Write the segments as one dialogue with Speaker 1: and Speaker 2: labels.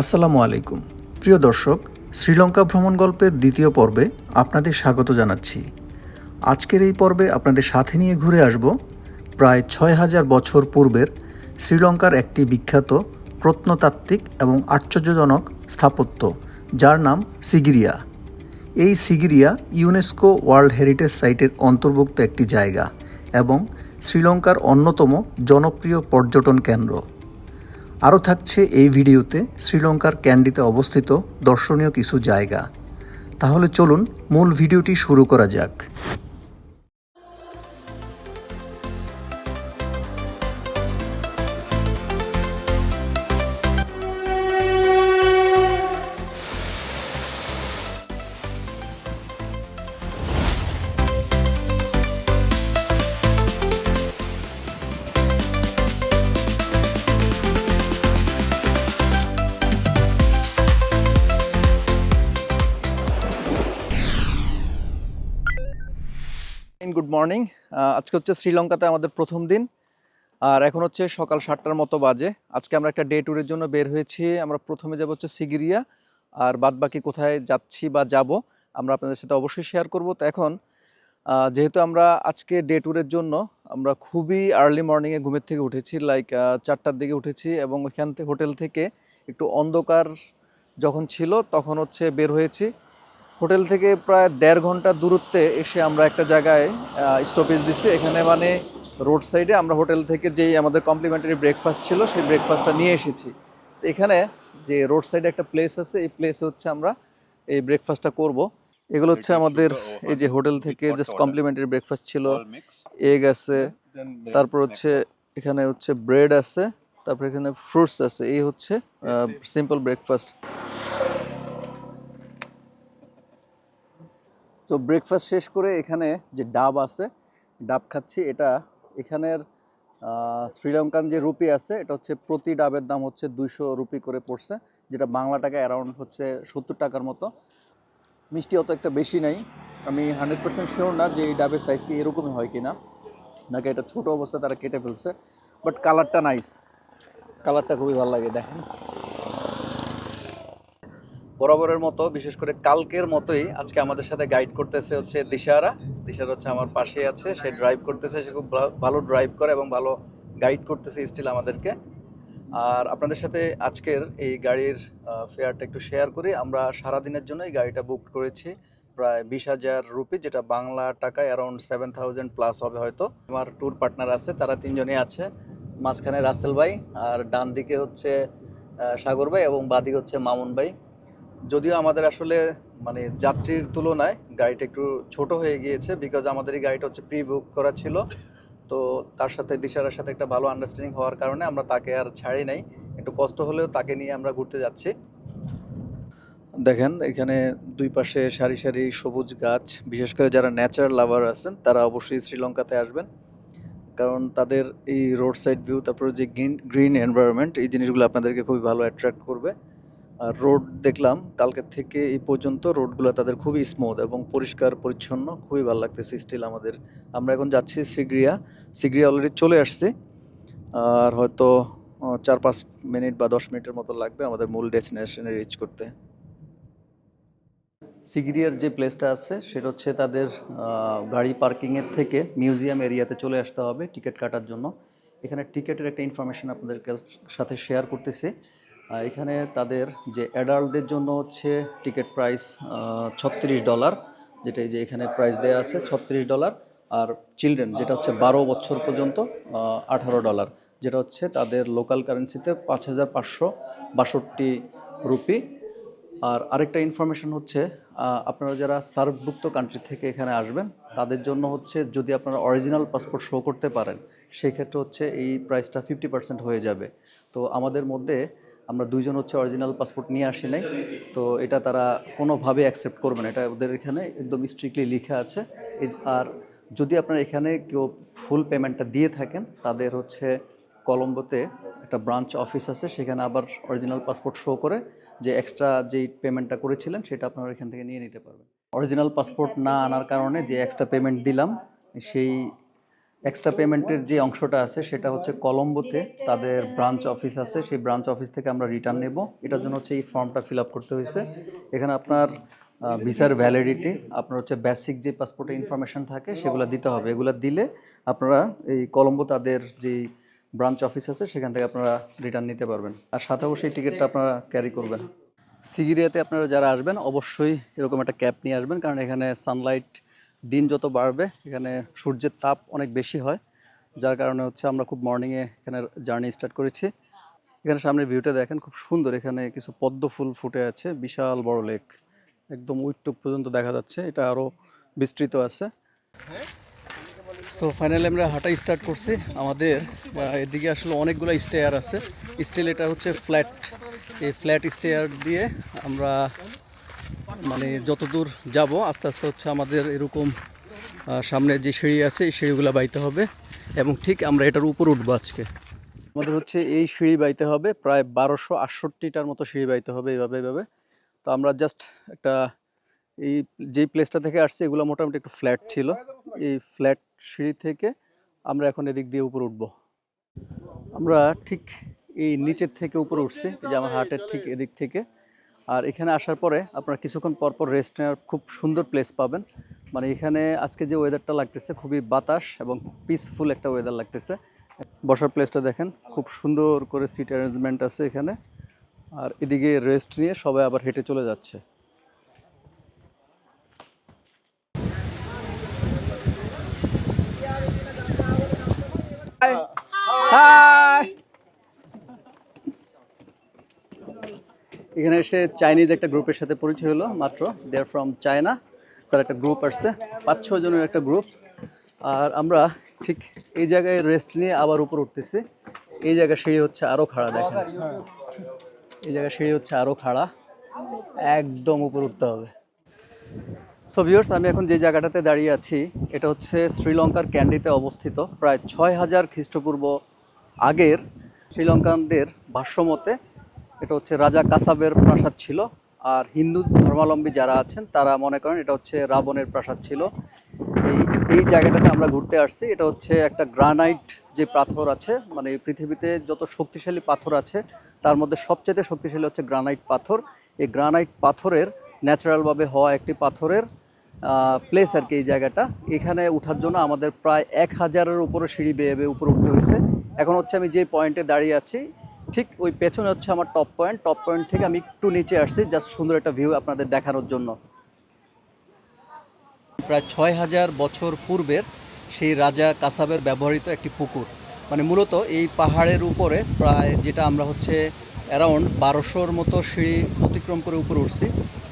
Speaker 1: আসসালামু আলাইকুম। প্রিয় দর্শক, শ্রীলঙ্কা ভ্রমণ গল্পের দ্বিতীয় পর্বে আপনাদের স্বাগত জানাচ্ছি। আজকের এই পর্বে আপনাদের সাথে নিয়ে ঘুরে আসব প্রায় ছয় হাজার বছর পূর্বের শ্রীলঙ্কার একটি বিখ্যাত প্রত্নতাত্ত্বিক এবং আশ্চর্যজনক স্থাপত্য, যার নাম সিগিরিয়া। এই সিগিরিয়া ইউনেস্কো ওয়ার্ল্ড হেরিটেজ সাইটের অন্তর্ভুক্ত একটি জায়গা এবং শ্রীলঙ্কার অন্যতম জনপ্রিয় পর্যটন কেন্দ্র। আরও থাকছে এই ভিডিওতে শ্রীলঙ্কার ক্যান্ডিতে অবস্থিত দর্শনীয় কিছু জায়গা। তাহলে চলুন মূল ভিডিওটি শুরু করা যাক। মর্নিং আজকে হচ্ছে শ্রীলঙ্কাতে আমাদের প্রথম দিন, আর এখন হচ্ছে সকাল সাতটার মতো বাজে। আজকে আমরা একটা ডে ট্যুরের জন্য বের হয়েছি। আমরা প্রথমে যাব হচ্ছে সিগিরিয়া, আর বাদ বাকি কোথায় যাচ্ছি বা যাব আমরা আপনাদের সাথে অবশ্যই শেয়ার করব। তো এখন যেহেতু আমরা আজকে ডে ট্যুরের জন্য, আমরা খুবই আর্লি মর্নিংয়ে ঘুমের থেকে উঠেছি লাইক চারটার দিকে উঠেছি এবং ওইখান থেকে হোটেল থেকে একটু অন্ধকার যখন ছিল তখন হচ্ছে বের হয়েছি। হোটেল থেকে প্রায় দেড় ঘণ্টা দূরত্বে এসে আমরা একটা জায়গায় স্টপেজ দিচ্ছি। এখানে মানে রোড সাইডে আমরা হোটেল থেকে যেই আমাদের কমপ্লিমেন্টারি ব্রেকফাস্ট ছিল সেই ব্রেকফাস্টটা নিয়ে এসেছি। তো এখানে যে রোড সাইডে একটা প্লেস আছে এই প্লেসে হচ্ছে আমরা এই ব্রেকফাস্টটা করব। এগুলো হচ্ছে আমাদের এই যে হোটেল থেকে জাস্ট কমপ্লিমেন্টারি ব্রেকফাস্ট ছিল এগ আছে তারপর হচ্ছে এখানে হচ্ছে ব্রেড আছে তারপর এখানে ফ্রুটস আছে। এই হচ্ছে সিম্পল ব্রেকফাস্ট তো ব্রেকফাস্ট শেষ করে এখানে যে ডাব আছে, ডাব খাচ্ছি, এটা এখানের শ্রীলঙ্কান যে রুপি আছে, এটা হচ্ছে প্রতি ডাবের দাম হচ্ছে দুইশো রুপি করে পড়ছে, যেটা বাংলা টাকা অ্যারাউন্ড হচ্ছে সত্তর টাকার মতো। মিষ্টি অত একটা বেশি নাই, আমি হান্ড্রেড পার্সেন্ট শিওর না যে এই ডাবের সাইজ কি এরকমই হয় কি না নাকি এটা ছোট অবস্থায় তারা কেটে ফেলছে বাট কালারটা নাইস কালারটা খুবই ভালো লাগে, দেখেন। বরাবরের মতো, বিশেষ করে কালকের মতোই আজকে আমাদের সাথে গাইড করতেছে হচ্ছে দিশারা দিশারা হচ্ছে আমার পাশে আছে, সে ড্রাইভ করতেছে, সে খুব ভালো ড্রাইভ করে এবং ভালো গাইড করতেছে স্টিল আমাদেরকে। আর আপনাদের সাথে আজকের এই গাড়ির ফেয়ারটা একটু শেয়ার করি। আমরা সারাদিনের জন্য এই গাড়িটা বুক করেছি প্রায় বিশ হাজার রুপি যেটা বাংলা টাকায় অ্যারাউন্ড সেভেন থাউজেন্ড প্লাস হবে হয়তো। আমার ট্যুর পার্টনার আছে, তারা তিনজনই আছে। মাঝখানে রাসেল ভাই, আর ডান দিকে হচ্ছে সাগর ভাই এবং বাদিকে হচ্ছে মামুন ভাই। যদিও আমাদের আসলে মানে যাত্রীর তুলনায় গাড়িটা একটু ছোট হয়ে গিয়েছে বিকজ আমাদের এই গাড়িটা হচ্ছে প্রি বুক করা ছিল। তো তার সাথে, দিশারার সাথে একটা ভালো আন্ডারস্ট্যান্ডিং হওয়ার কারণে আমরা তাকে আর ছাড়ি নাই। একটু কষ্ট হলেও তাকে নিয়ে আমরা ঘুরতে যাচ্ছি। দেখেন, এখানে দুই পাশে সারি সারি সবুজ গাছ। বিশেষ করে যারা ন্যাচারাল লাভার আছেন, তারা অবশ্যই শ্রীলঙ্কাতে আসবেন। কারণ তাদের এই রোড সাইড ভিউ তারপরে যে গ্রিন গ্রিন এনভায়রনমেন্ট এই জিনিসগুলো আপনাদেরকে খুবই ভালো অ্যাট্রাক্ট করবে। রোড দেখলাম কালকের থেকে এই পর্যন্ত রোডগুলো তাদের খুবই স্মুথ এবং পরিষ্কার, পরিচ্ছন্ন, খুবই ভালো লাগতেছে স্টিল আমাদের। আমরা এখন যাচ্ছি সিগ্রিয়া সিগ্রিয়া অলরেডি চলে আসছি। আর হয়তো চার পাঁচ মিনিট বা দশ মিনিটের মতো লাগবে আমাদের মূল ডেস্টিনেশনে রিচ করতে। সিগিরিয়ার যে প্লেসটা আছে, সেটা হচ্ছে তাদের গাড়ি পার্কিংয়ের থেকে মিউজিয়াম এরিয়াতে চলে আসতে হবে টিকিট কাটার জন্য। এখানে টিকিটের একটা ইনফরমেশন আপনাদের সাথে শেয়ার করতেছি। এখানে তাদের যে অ্যাডাল্টদের জন্য হচ্ছে টিকিট প্রাইস ছত্রিশ ডলার যেটা এই যে এখানে প্রাইস দেওয়া আছে ছত্রিশ ডলার আর চিলড্রেন যেটা হচ্ছে বারো বছর পর্যন্ত আঠারো ডলার যেটা হচ্ছে তাদের লোকাল কারেন্সিতে পাঁচ হাজার পাঁচশো বাষট্টি রুপি আর আরেকটা ইনফরমেশন হচ্ছে আপনারা যারা সার্ভভুক্ত কান্ট্রি থেকে এখানে আসবেন, তাদের জন্য হচ্ছে যদি আপনারা অরিজিনাল পাসপোর্ট শো করতে পারেন সেক্ষেত্রে হচ্ছে এই প্রাইসটা ফিফটি পার্সেন্ট হয়ে যাবে। তো আমাদের মধ্যে আমরা দুইজন হচ্ছে অরিজিনাল পাসপোর্ট নিয়ে আসি নাই। তো এটা তারা কোনোভাবে অ্যাকসেপ্ট করবে না। এটা ওদের এখানে একদম স্ট্রিক্টলি লিখা আছে। আর যদি আপনারা এখানে কেউ ফুল পেমেন্টটা দিয়ে থাকেন, তাদের হচ্ছে কলম্বোতে একটা ব্রাঞ্চ অফিস আছে। সেখানে আবার অরিজিনাল পাসপোর্ট শো করে যে এক্সট্রা যেই পেমেন্টটা করেছিলেন, সেটা আপনারা এখান থেকে নিয়ে নিতে পারবেন। অরিজিনাল পাসপোর্ট না আনার কারণে যে এক্সট্রা পেমেন্ট দিলাম, সেই এক্সট্রা পেমেন্টের যে অংশটা আছে, সেটা হচ্ছে কলম্বোতে তাদের ব্রাঞ্চ অফিস আছে। সেই ব্রাঞ্চ অফিস থেকে আমরা রিটার্ন নেব। এটার জন্য হচ্ছে এই ফর্মটা ফিল আপ করতে হয়েছে। এখানে আপনার ভিসার ভ্যালিডিটি আপনার হচ্ছে বেসিক যে পাসপোর্টে ইনফরমেশন থাকে, সেগুলো দিতে হবে। এগুলো দিলে আপনারা এই কলম্বো তাদের যে ব্রাঞ্চ অফিস আছে, সেখান থেকে আপনারা রিটার্ন নিতে পারবেন। আর সাথেও সেই টিকিটটা আপনারা ক্যারি করবেন। সিগিরিয়াতে আপনারা যারা আসবেন, অবশ্যই এরকম একটা ক্যাপ নিয়ে আসবেন। কারণ এখানে সানলাইট দিন যত বাড়বে, এখানে সূর্যের তাপ অনেক বেশি হয়, যার কারণে হচ্ছে আমরা খুব মর্নিংয়ে এখানে জার্নি স্টার্ট করেছি। এখানে সামনে ভিউটা দেখেন, খুব সুন্দর এখানে কিছু পদ্ম ফুল ফুটে আছে, বিশাল বড় লেক একদম উইটটুক পর্যন্ত দেখা যাচ্ছে, এটা আরও বিস্তৃত আছে। সো ফাইনালি আমরা হাঁটা স্টার্ট করছি, আমাদের এদিকে আসলে অনেকগুলো স্টেয়ার আছে স্টিল এটা হচ্ছে ফ্ল্যাট এই ফ্ল্যাট স্টেয়ার দিয়ে আমরা মানে যতদূর যাব, আস্তে আস্তে হচ্ছে আমাদের এরকম সামনে যে সিঁড়ি আছে, এই সিঁড়িগুলো বাইতে হবে এবং ঠিক আমরা এটার উপর উঠবো আজকে। আমাদের হচ্ছে এই সিঁড়ি বাইতে হবে, প্রায় বারোশো আটষট্টিটার মতো সিঁড়ি বাইতে হবে এইভাবে এইভাবে তো আমরা জাস্ট একটা এই যেই প্লেসটা থেকে আসছি, এগুলো মোটামুটি একটু ফ্ল্যাট ছিল। এই ফ্ল্যাট সিঁড়ি থেকে আমরা এখন এদিক দিয়ে উপরে উঠবো। আমরা ঠিক এই নিচের থেকে উপরে উঠছি যে আমার হার্টের ঠিক এদিক থেকে। আর এখানে আসার পরে আপনারা কিছুক্ষণ পরপর পর রেস্ট নেওয়ার খুব সুন্দর প্লেস পাবেন। মানে এখানে আজকে যে ওয়েদারটা লাগতেছে খুবই বাতাস এবং পিসফুল একটা ওয়েদার লাগতেছে। বসার প্লেসটা দেখেন, খুব সুন্দর করে সিট অ্যারেঞ্জমেন্ট আছে এখানে। আর এদিকে রেস্ট নিয়ে সবাই আবার হেঁটে চলে যাচ্ছে। এখানে এসে চাইনিজ একটা গ্রুপের সাথে পরিচয় হলো, মাত্র। দেয়ার ফ্রম চায়না তার একটা গ্রুপ আসছে, পাঁচ ছ জনের একটা গ্রুপ আর আমরা ঠিক এই জায়গায় রেস্ট নিয়ে আবার উপর উঠতেছি। এই জায়গায় সিঁড়ি হচ্ছে আরও খাড়া, দেখেন। এই জায়গায় সিঁড়ি হচ্ছে আরও খাড়া। একদম উপর উঠতে হবে। সো ভিউয়ার্স আমি এখন যে জায়গাটাতে দাঁড়িয়ে আছি, এটা হচ্ছে শ্রীলঙ্কার ক্যান্ডিতে অবস্থিত। প্রায় ছয় হাজার খ্রিস্টপূর্ব আগের শ্রীলঙ্কানদের ভাষ্যমতে এটা হচ্ছে রাজা কাসাবের প্রাসাদ ছিল। আর হিন্দু ধর্মাবলম্বী যারা আছেন, তারা মনে করেন এটা হচ্ছে রাবণের প্রাসাদ ছিল। এই এই জায়গাটাতে আমরা ঘুরতে আসছি। এটা হচ্ছে একটা গ্রানাইট যে পাথর আছে মানে পৃথিবীতে যত শক্তিশালী পাথর আছে, তার মধ্যে সবচেয়ে শক্তিশালী হচ্ছে গ্রানাইট পাথর। এই গ্রানাইট পাথরের ন্যাচারালভাবে হওয়া একটি পাথরের প্লেস আর কি এই জায়গাটা। এখানে ওঠার জন্য আমাদের প্রায় এক হাজারের উপরে সিঁড়ি বেয়ে বেয়ে উপরে উঠতে হয়েছে। এখন হচ্ছে আমি যে পয়েন্টে দাঁড়িয়ে আছি ঠিক ওই পেছনে হচ্ছে আমার টপ পয়েন্ট টপ পয়েন্ট থেকে আমি একটু নিচে আসছি জাস্ট সুন্দর একটা ভিউ আপনাদের দেখানোর জন্য। প্রায় ছয় হাজার বছর পূর্বের সেই রাজা কাসাবের ব্যবহৃত একটি পুকুর। মানে মূলত এই পাহাড়ের উপরে প্রায় যেটা আমরা হচ্ছে অ্যারাউন্ড বারোশোর মতো সিঁড়ি অতিক্রম করে উপরে উঠছি,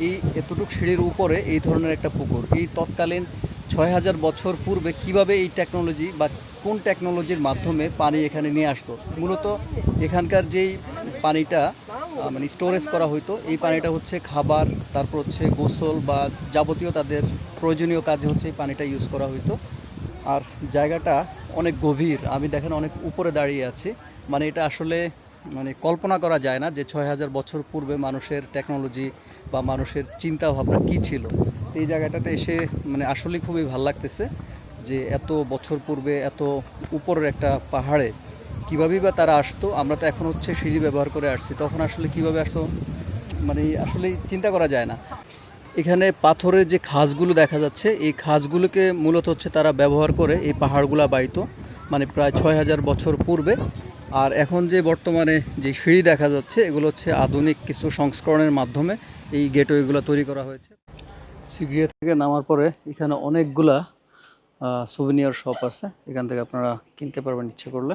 Speaker 1: এই এতটুক সিঁড়ির উপরে এই ধরনের একটা পুকুর। এই তৎকালীন ছয় হাজার বছর পূর্বে কীভাবে এই টেকনোলজি বা কোন টেকনোলজির মাধ্যমে পানি এখানে নিয়ে আসতো? মূলত এখানকার যেই পানিটা মানে স্টোরেজ করা হতো এই পানিটা হচ্ছে খাবার, তারপর হচ্ছে গোসল বা যাবতীয় তাদের প্রয়োজনীয় কাজে হচ্ছে এই পানিটা ইউজ করা হইতো। আর জায়গাটা অনেক গভীর, আমি দেখেন অনেক উপরে দাঁড়িয়ে আছি। মানে এটা আসলে মানে কল্পনা করা যায় না যে ছয় হাজার বছর পূর্বে মানুষের টেকনোলজি বা মানুষের চিন্তা ভাবনা কী ছিল? এই জায়গাটাতে এসে মানে আসলেই খুবই ভালো লাগতেছে যে এত বছর পূর্বে, এত উপরের একটা পাহাড়ে কীভাবেই বা তারা আসতো, আমরা তো এখন হচ্ছে সিঁড়ি ব্যবহার করে আসছি, তখন আসলে কীভাবে আসতো? মানে আসলে চিন্তা করা যায় না। এখানে পাথরের যে খাসগুলো দেখা যাচ্ছে, এই খাসগুলোকে মূলত হচ্ছে তারা ব্যবহার করে এই পাহাড়গুলা বাইতো মানে প্রায় ছয় হাজার বছর পূর্বে। আর এখন যে বর্তমানে যে সিঁড়ি দেখা যাচ্ছে, এগুলো হচ্ছে আধুনিক কিছু সংস্করণের মাধ্যমে এই গেটওয়েগুলো তৈরি করা হয়েছে। সিগড়িয়া থেকে নামার পরে এখানে অনেকগুলা সুভিনিয়ার শপ আছে। এখান থেকে আপনারা কিনতে পারবেন ইচ্ছে করলে।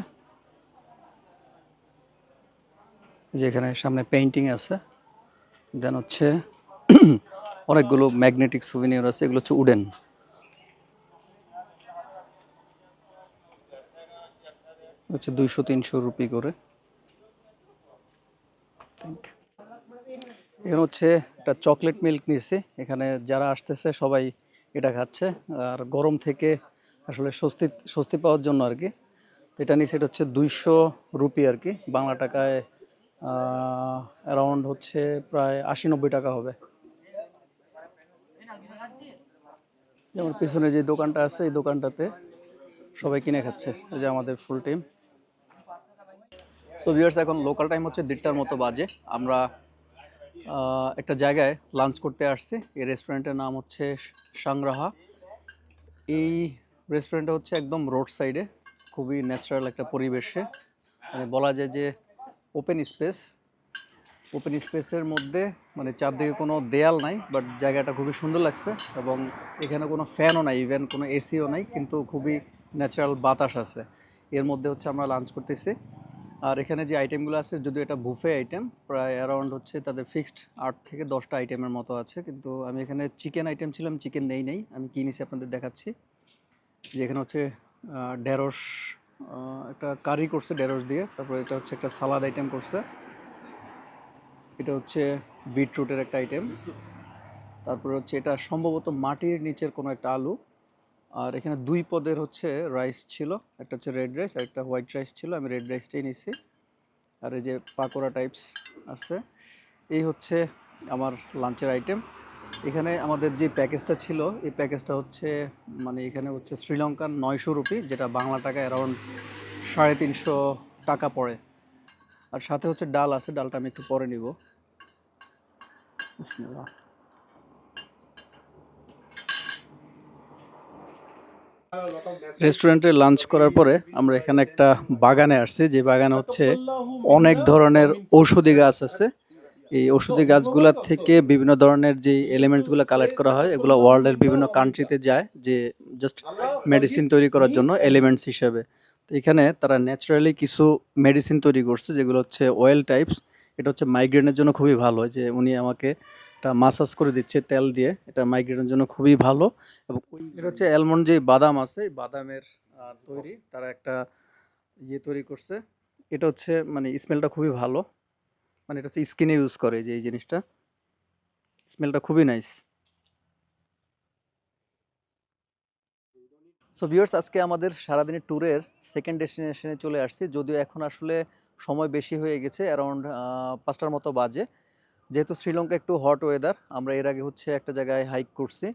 Speaker 1: যে এখানে সামনে পেইন্টিং আছে। দেন হচ্ছে অনেকগুলো ম্যাগনেটিক সুভিনিয়র আছে। এগুলো হচ্ছে উডেন হচ্ছে দুইশো তিনশো রুপি করে। এখানে হচ্ছে একটা চকলেট মিল্ক নিয়েছি। এখানে যারা আসতেছে সবাই এটা খাচ্ছে। আর গরম থেকে আসলে স্বস্তি স্বস্তি পাওয়ার জন্য আর কি। এটা নিয়েছি, এটা হচ্ছে দুইশো রুপি আর কি। বাংলা টাকায় অ্যারাউন্ড হচ্ছে প্রায় আশি নব্বই টাকা হবে। যেমন পিছনে যে দোকানটা আছে, এই দোকানটাতে সবাই কিনে খাচ্ছে। এই যে আমাদের ফুল টিম সো ভিউয়ার্স এখন লোকাল টাইম হচ্ছে দেড়টার মতো বাজে। আমরা একটা জায়গায় লাঞ্চ করতে আসছি। এই রেস্টুরেন্টের নাম হচ্ছে সাংরাহা এই রেস্টুরেন্টটা হচ্ছে একদম রোড সাইডে খুবই ন্যাচারাল একটা পরিবেশে। মানে বলা যায় যে ওপেন স্পেস ওপেন স্পেসের মধ্যে মানে চারদিকে কোনো দেয়াল নাই বাট জায়গাটা খুবই সুন্দর লাগছে এবং এখানে কোনো ফ্যানও নাই ইভেন কোনো এসিও নাই, কিন্তু খুবই ন্যাচারাল বাতাস আছে। এর মধ্যে হচ্ছে আমরা লাঞ্চ করতেছি। আর এখানে যে আইটেমগুলো আছে, যদিও এটা বুফে আইটেম প্রায় অ্যারাউন্ড হচ্ছে তাদের ফিক্সড আট থেকে দশটা আইটেমের মতো আছে। কিন্তু আমি এখানে চিকেন আইটেম ছিলাম চিকেন নেই নেই, আমি কী নিছি আপনাদের দেখাচ্ছি। যে এখানে হচ্ছে ঢেঁড়স একটা কারি করছে ঢেঁড়স দিয়ে, তারপরে এটা হচ্ছে একটা সালাদ আইটেম করছে। এটা হচ্ছে বিটরুটের একটা আইটেম তারপরে হচ্ছে এটা সম্ভবত মাটির নিচের কোনো একটা আলু। আর এখানে দুই পদের হচ্ছে রাইস ছিল। একটা হচ্ছে রেড রাইস আর একটা হোয়াইট রাইস ছিল। আমি রেড রাইসটাই নিচ্ছি আর এই যে পাকোড়া টাইপস আছে, এই হচ্ছে আমার লাঞ্চের আইটেম এখানে আমাদের যে প্যাকেজটা ছিল, এই প্যাকেজটা হচ্ছে মানে এখানে হচ্ছে শ্রীলঙ্কার নয়শো রুপি, যেটা বাংলা টাকা অ্যারাউন্ড সাড়ে তিনশো টাকা পড়ে। আর সাথে হচ্ছে ডাল আছে, ডালটা আমি একটু পরে নিব। রেস্টুরেন্টে লাঞ্চ করার পরে আমরা এখানে একটা বাগানে আসছি। যে বাগানে হচ্ছে অনেক ধরনের ঔষধি গাছ আছে। এই ঔষধি গাছগুলোর থেকে বিভিন্ন ধরনের যে এলিমেন্টসগুলো কালেক্ট করা হয়, এগুলো ওয়ার্ল্ডের বিভিন্ন কান্ট্রিতে যায় যে জাস্ট মেডিসিন তৈরি করার জন্য এলিমেন্টস হিসেবে। তো এখানে তারা ন্যাচারালি কিছু মেডিসিন তৈরি করছে, যেগুলো হচ্ছে অয়েল টাইপস এটা হচ্ছে মাইগ্রেনের জন্য খুবই ভালো। যে উনি আমাকে একটা মাসাজ করে দিচ্ছে তেল দিয়ে। এটা মাইগ্রেনের জন্য খুবই ভালো। এবং এটা হচ্ছে অ্যালমন্ড যে বাদাম আছে বাদামের তৈরি, তারা একটা ইয়ে তৈরি করছে। এটা হচ্ছে মানে স্মেলটা খুবই ভালো। মানে এটা হচ্ছে স্কিনে ইউজ করে যে, এই জিনিসটা। স্মেলটা খুবই নাইস সো ভিউয়ার্স আজকে আমাদের সারাদিনের ট্যুরের সেকেন্ড ডেস্টিনেশনে চলে আসছি। যদিও এখন আসলে সময় বেশি হয়ে গেছে অ্যারাউন্ড পাঁচটার মতো বাজে। যেহেতু শ্রীলঙ্কা একটু হট ওয়েদার আমরা এর আগে হচ্ছে একটা জায়গায় হাইক করছি।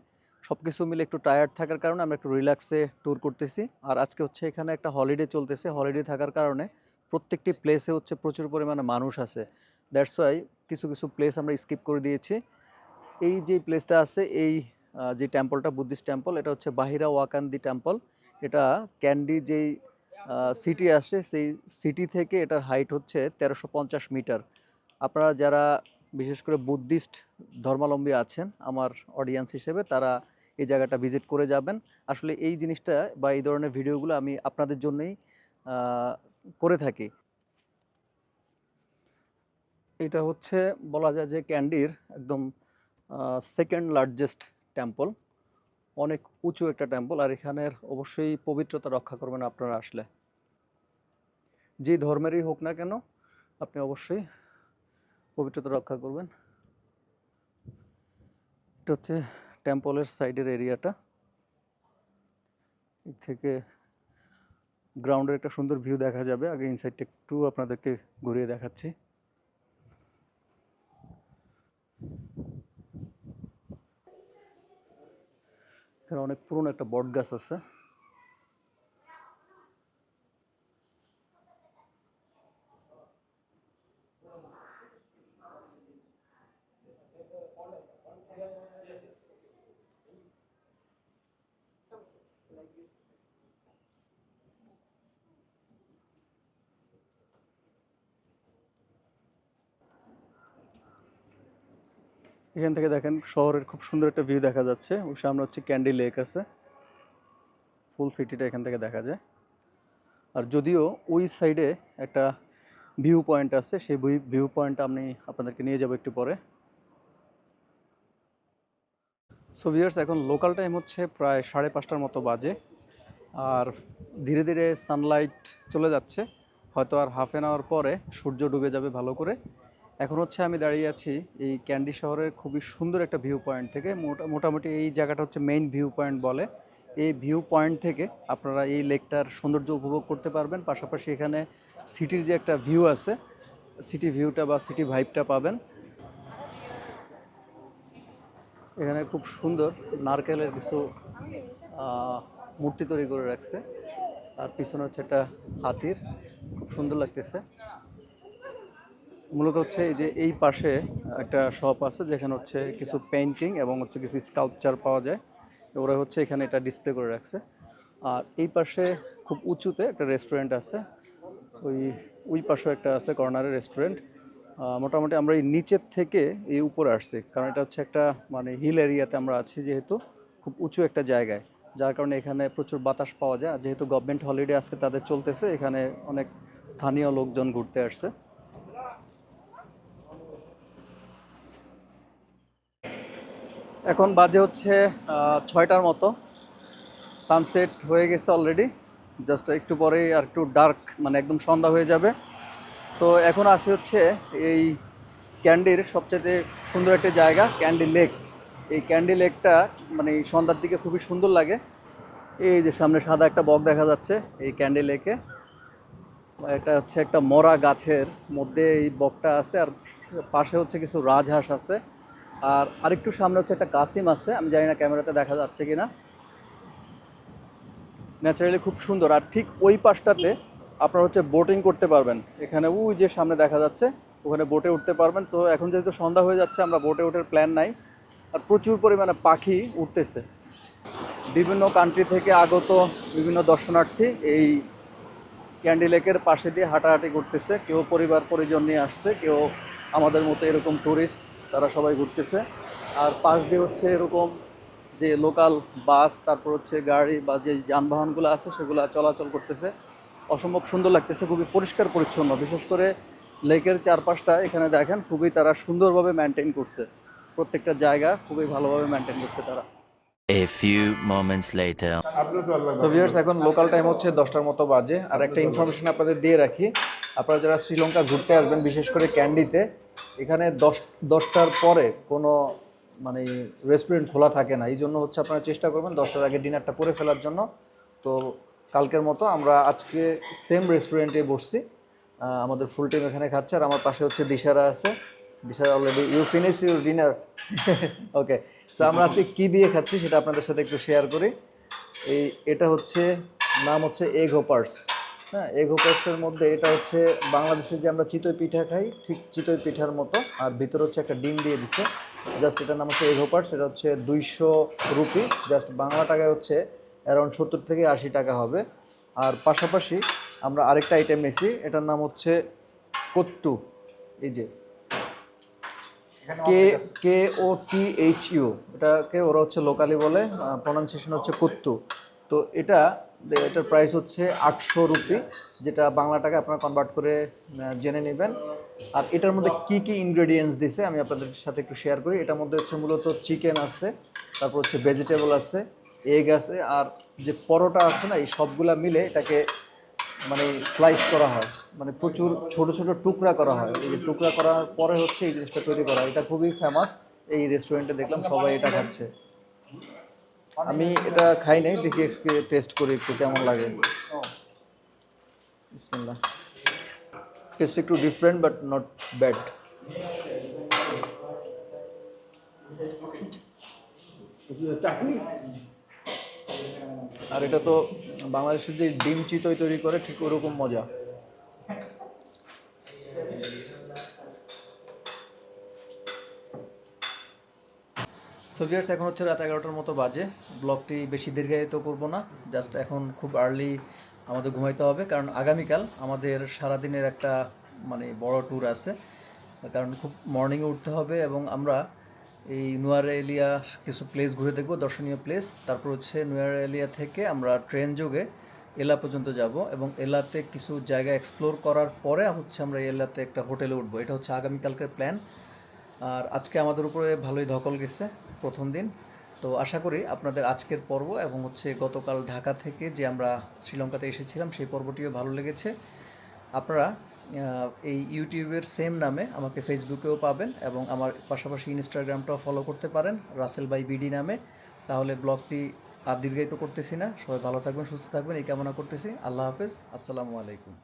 Speaker 1: সব কিছু মিলে একটু টায়ার্ড থাকার কারণে আমরা একটু রিল্যাক্সে ট্যুর করতেছি। আর আজকে হচ্ছে এখানে একটা হলিডে চলতেছে। হলিডে থাকার কারণে প্রত্যেকটি প্লেসে হচ্ছে প্রচুর পরিমাণে মানুষ আছে। দ্যাটস ওয়াই কিছু কিছু প্লেস আমরা স্কিপ করে দিয়েছি। এই যে প্লেসটা আছে, এই যে টেম্পলটা বুদ্ধিস্ট টেম্পল এটা হচ্ছে বাহিরা ওয়াকান্দি টেম্পল এটা ক্যান্ডি যেই সিটি আসে, সেই সিটি থেকে এটার হাইট হচ্ছে তেরোশো মিটার আপনারা যারা বিশেষ করে বুদ্ধিস্ট ধর্মাবলম্বী আছেন আমার অডিয়েন্স হিসেবে, তারা এই জায়গাটা ভিজিট করে যাবেন। আসলে এই জিনিসটা বা এই ধরনের ভিডিওগুলো আমি আপনাদের জন্যই করে থাকি। এটা হচ্ছে বলা যায় যে ক্যান্ডির একদম সেকেন্ড লার্জেস্ট টেম্পল অনেক উঁচু একটা টেম্পল আর এখানের অবশ্যই পবিত্রতা রক্ষা করবেন আপনারা আসলে। যে ধর্মেরই হোক না কেন, আপনি অবশ্যই পবিত্রতা রক্ষা করবেন। এটা হচ্ছে টেম্পলের সাইডের এরিয়াটা। এর থেকে গ্রাউন্ডের একটা সুন্দর ভিউ দেখা যাবে। আগে ইনসাইডটা একটু আপনাদেরকে ঘুরিয়ে দেখাচ্ছি। এখানে অনেক পুরনো একটা বট গাছ আছে। এখান থেকে দেখেন শহরের খুব সুন্দর একটা ভিউ দেখা যাচ্ছে। ওর সামনে হচ্ছে ক্যান্ডি লেক আছে। ফুল সিটিটা এখান থেকে দেখা যায়। আর যদিও ওই সাইডে একটা ভিউ পয়েন্ট আছে, সেই ভিউ পয়েন্ট আমি আপনাদেরকে নিয়ে যাব একটু পরে। সো ভিউয়ার্স এখন লোকাল টাইম হচ্ছে প্রায় সাড়ে পাঁচটার মতো বাজে। আর ধীরে ধীরে সানলাইট চলে যাচ্ছে। হয়তো আর হাফ অ্যান আওয়ার পরে সূর্য ডুবে যাবে ভালো করে। এখন হচ্ছে আমি দাঁড়িয়ে আছি এই ক্যান্ডি শহরের খুবই সুন্দর একটা ভিউ পয়েন্ট থেকে। মোটা- মোটামুটি এই জায়গাটা হচ্ছে মেইন ভিউ পয়েন্ট বলে। এই ভিউ পয়েন্ট থেকে আপনারা এই লেকটার সৌন্দর্য উপভোগ করতে পারবেন। পাশাপাশি এখানে সিটির যে একটা ভিউ আছে সিটি ভিউটা বা সিটি ভাইবটা পাবেন। এখানে খুব সুন্দর নারকেলের কিছু মূর্তি তৈরি করে রাখছে। আর পিছনে হচ্ছে একটা হাতির। খুব সুন্দর লাগতেছে। মূলত হচ্ছে এই যে এই পাশে একটা শপ আছে, যেখানে হচ্ছে কিছু পেন্টিং এবং হচ্ছে কিছু স্কাল্পচার পাওয়া যায়। ওরা হচ্ছে এখানে এটা ডিসপ্লে করে রাখছে। আর এই পাশে খুব উঁচুতে একটা রেস্টুরেন্ট আছে। ওই ওই পাশেও একটা আছে কর্নারে রেস্টুরেন্ট মোটামুটি আমরা এই নিচের থেকে এই উপরে আসছি। কারণ এটা হচ্ছে একটা মানে হিল এরিয়াতে আমরা আছি যেহেতু খুব উঁচু একটা জায়গায়। যার কারণে এখানে প্রচুর বাতাস পাওয়া যায়। আর যেহেতু গভর্নমেন্ট হলিডে আজকে তাদের চলতেছে, এখানে অনেক স্থানীয় লোকজন ঘুরতে আসছে। এখন বাজে হচ্ছে ছয়টার মতো। সানসেট হয়ে গেছে অলরেডি জাস্ট একটু পরেই আর একটু ডার্ক মানে একদম সন্ধ্যা হয়ে যাবে। তো এখন আছে হচ্ছে এই ক্যান্ডির সবচেয়ে সুন্দর একটা জায়গা ক্যান্ডি লেক এই ক্যান্ডি লেকটা মানে সন্ধ্যার দিকে খুবই সুন্দর লাগে। এই যে সামনে সাদা একটা বক দেখা যাচ্ছে এই ক্যান্ডি লেকে এটা হচ্ছে একটা মরা গাছের মধ্যে এই বকটা আছে আর পাশে হচ্ছে কিছু রাজহাঁস আছে। আর আরেকটু সামনে হচ্ছে একটা কাসিম আছে, আমি জানি না ক্যামেরাতে দেখা যাচ্ছে কিনা। ন্যাচারালি খুব সুন্দর, আর ঠিক ওই পাশটাতে আপনারা হচ্ছে বোটিং করতে পারবেন। এখানে ওই যে সামনে দেখা যাচ্ছে, ওখানে বোটে উঠতে পারবেন। তো এখন যেহেতু সন্ধ্যা হয়ে যাচ্ছে, আমরা বোটে ওঠার প্ল্যান নাই। আর প্রচুর পরিমাণে পাখি উঠতেছে। বিভিন্ন কান্ট্রি থেকে আগত বিভিন্ন দর্শনার্থী এই ক্যান্ডি লেকের পাশে দিয়ে হাঁটাহাঁটি করতেছে। কেউ পরিবার পরিজন নিয়ে আসছে, কেউ আমাদের মতো এরকম টুরিস্ট তারা সবাই ঘুরতেছে। আর পাশ দিয়ে হচ্ছে এরকম যে লোকাল বাস তারপর হচ্ছে গাড়ি বা যে যানবাহনগুলো আছে সেগুলো চলাচল করতেছে। অসম্ভব সুন্দর লাগতেছে খুবই পরিষ্কার পরিচ্ছন্ন। বিশেষ করে লেকের চারপাশটা এখানে দেখেন খুবই তারা সুন্দরভাবে মেনটেন করছে। প্রত্যেকটা জায়গা খুবই ভালোভাবে মেনটেন করছে তারা।
Speaker 2: A few moments later.
Speaker 1: So viewers এখন লোকাল টাইম হচ্ছে দশটার মতো বাজে। আর একটা ইনফরমেশন আপনাদের দিয়ে রাখি। আপনারা যারা শ্রীলঙ্কা ঘুরতে আসবেন, বিশেষ করে ক্যান্ডিতে, এখানে দশ, দশটার পরে কোনো মানে রেস্টুরেন্ট খোলা থাকে না। এই জন্য হচ্ছে আপনারা চেষ্টা করবেন দশটার আগে ডিনারটা করে ফেলার জন্য। তো কালকের মতো আমরা আজকে সেম রেস্টুরেন্টে বসছি। আমাদের ফুল টিম এখানে খাচ্ছে আর আমার পাশে হচ্ছে দিশারা আছে। Dishara already you finish your dinner okay তো আমরা আজকে কী দিয়ে খাচ্ছি সেটা আপনাদের সাথে একটু শেয়ার করি। এই, এটা হচ্ছে, নাম হচ্ছে এগ হোপার্স। হ্যাঁ এগ হোপার্সের মধ্যে এটা হচ্ছে বাংলাদেশে যে আমরা চিতই পিঠা খাই ঠিক চিতই পিঠার মতো। আর ভিতরে হচ্ছে একটা ডিম দিয়ে দিছে। জাস্ট এটার নাম হচ্ছে এগ হোপার্স এটা হচ্ছে দুইশো রুপি। জাস্ট বাংলা টাকায় হচ্ছে অ্যারাউন্ড সত্তর থেকে আশি টাকা হবে। আর পাশাপাশি আমরা আরেকটা আইটেম নিয়েছি এটার নাম হচ্ছে কত্তু। এই যে কে কে ও টি এইচ ইউ এটাকে ওরা হচ্ছে লোকালি বলে প্রনাউন্সিয়েশন হচ্ছে কুত্তু। তো এটা এটার প্রাইস হচ্ছে আটশো রুপি যেটা বাংলা টাকা আপনারা কনভার্ট করে জেনে নেবেন। আর এটার মধ্যে কি কি ইনগ্রেডিয়েন্টস দিছে, আমি আপনাদের সাথে একটু শেয়ার করি। এটার মধ্যে হচ্ছে মূলত চিকেন আছে, তারপর হচ্ছে ভেজিটেবল আছে এগ আছে, আর যে পরোটা আছে না, এই সবগুলা মিলে এটাকে মানে স্লাইস করা হয়। মানে প্রচুর ছোট ছোট টুকরা করা হয়। এই যে টুকরা করার পরে হচ্ছে এই জিনিসটা তৈরি করা এটা খুবই ফেমাস এই রেস্টুরেন্টে দেখলাম সবাই এটা খাচ্ছে। আমি এটা খাই নাই, দেখি টেস্ট করি একটু কেমন লাগে। টেস্ট একটু ডিফারেন্ট বাট নট ব্যাড আর এটা তো বাংলাদেশের যে ডিম চিতই তৈরি করে, ঠিক ওরকম মজা। সোভিয়ার্স এখন হচ্ছে রাত এগারোটার মতো বাজে। ব্লগটি বেশি দীর্ঘায়িত করব না। জাস্ট এখন খুব আর্লি আমাদের ঘুমাইতে হবে। কারণ আগামীকাল আমাদের সারাদিনের একটা মানে বড় ট্যুর আছে। কারণ খুব মর্নিংয়ে উঠতে হবে এবং আমরা এই নুয়ার এলিয়া কিছু প্লেস ঘুরে দেখব, দর্শনীয় প্লেস তারপর হচ্ছে নুয়ার এলিয়া থেকে আমরা ট্রেন যোগে এলা পর্যন্ত যাব এবং এলাতে কিছু জায়গা এক্সপ্লোর করার পরে হচ্ছে আমরা এলাতে একটা হোটেলে উঠবো। এটা হচ্ছে আগামীকালকের প্ল্যান আর আজকে আমাদের উপরে ভালোই ধকল গেছে। প্রথম দিন। তো আশা করি আপনাদের আজকের পর্ব এবং হচ্ছে গতকাল ঢাকা থেকে যে আমরা শ্রীলঙ্কাতে এসেছিলাম, সেই পর্বটিও ভালো লেগেছে। আপনারা এই ইউটিউবের সেম নামে আমাকে ফেসবুকেও পাবেন এবং আমার পাশাপাশি ইনস্টাগ্রামটাও ফলো করতে পারেন রাসেল বাই বিডি নামে। তাহলে ব্লগটি আর দীর্ঘায়িত করতেছি না। সবাই ভালো থাকবেন, সুস্থ থাকবেন, এই কামনা করতেছি। আল্লাহ হাফেজ। আসসালামু আলাইকুম।